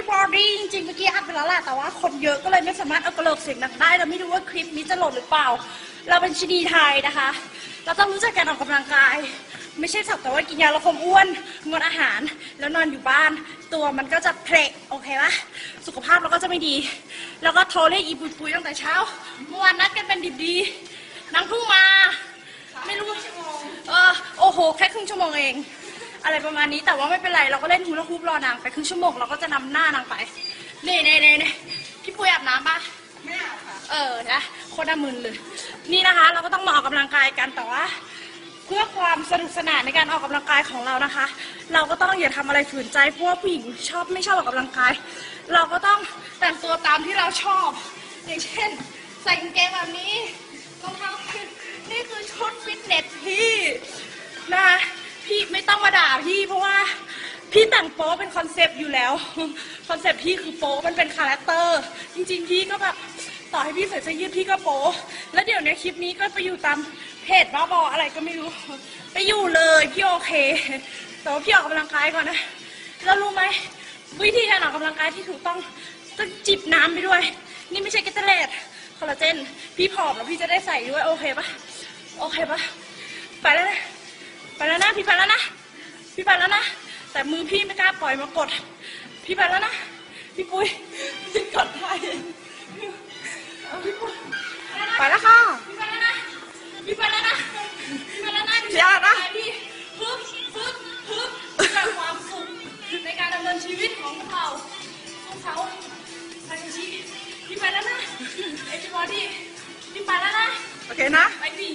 everybody จริงๆเมื่อกี้อัดไปแล้วแหละแต่ว่าคนเยอะก็เลยไม่สามารถเอากระโหลกเสียงดังได้ เราไม่รู้ว่าคลิปนี้จะโหลดหรือเปล่า เราเป็นชนีไทยนะคะ เราต้องรู้จักการออกกำลังกาย ไม่ใช่สักแต่ว่ากินยาลดความอ้วนงดอาหาร แล้วนอนอยู่บ้าน ตัวมันก็จะเพลกโอเคปะสุขภาพเราก็จะไม่ดี แล้วก็โทรเรียกอีปุยปุยตั้งแต่เช้าเมื่อวานนัดกันเป็นดิบดีนางเพิ่งมา ไม่รู้เออโอ้โหแค่ครึ่งชั่วโมงเอง อะไรประมาณนี้แต่ว่าไม่เป็นไรเราก็เล่นฮูลาฮูปรอนางไปครึ่งชั่วโมงเราก็จะนำหน้านางไปนี่นี่นี่นี่พี่ปุยอาบน้ำปะไม่อาบค่ะเออนะโคตรน่ามึนเลย นี่นะคะ เราก็ต้องมาออกกำลังกายกันแต่ว่าเพื่อความสนุกสนานในการออกกำลังกายของเรานะคะ เราก็ต้องอย่าทำอะไรฝืนใจเพราะว่าผู้หญิงชอบไม่ชอบออกกำลังกาย เราก็ต้องแต่งตัวตามที่เราชอบ อย่างเช่น ใส่กางเกงแบบนี้รองเท้านี่คือชุดฟิตเนสพี่นะ พี่ไม่ต้องมาด่าพี่เพราะว่าพี่แต่งโป๊เป็นคอนเซปต์อยู่แล้ว คอนเซปต์พี่คือโป๊มันเป็นคาแรคเตอร์ จริง ๆ พี่ก็แบบต่อให้พี่ใส่เสื้อยืดพี่ก็โป๊แล้วเดี๋ยวในคลิปนี้ก็ไปอยู่ตามเพจบ้าบออะไรก็ไม่รู้ ไปอยู่เลยพี่โอเค แต่ว่าพี่ออกกำลังกายก่อนนะแล้วรู้ไหมวิธีการออกกำลังกายที่ถูกต้องต้องจิบน้ำไปด้วย นี่ไม่ใช่เกตเตอร์เลดคอลลาเจน พี่ผอมแล้วพี่จะได้ใส่ด้วยโอเคปะโอเคปะไปแล้วนะไปแล้ว นะพี่ไปแล้วนะ พี่ไปแล้วนะ แต่มือพี่ไม่กล้าปล่อยมากด พี่ไปแล้วนะ พี่ปุ้ยพี่กดไทยพี่ปุ้ยไปแล้วค่ะ พี่ไปแล้วนะ พี่ไปแล้วนะ พี่ไปแล้วนะพี่อาร์ตนะพี่ฮึบฮึบฮึบเพื่อความสุขในการดำเนินชีวิตของพวกเราพวกเขาไปชีพี่ไปแล้วนะ เอจิบอดี้พี่ไปแล้วนะ โอเคนะ ไปดี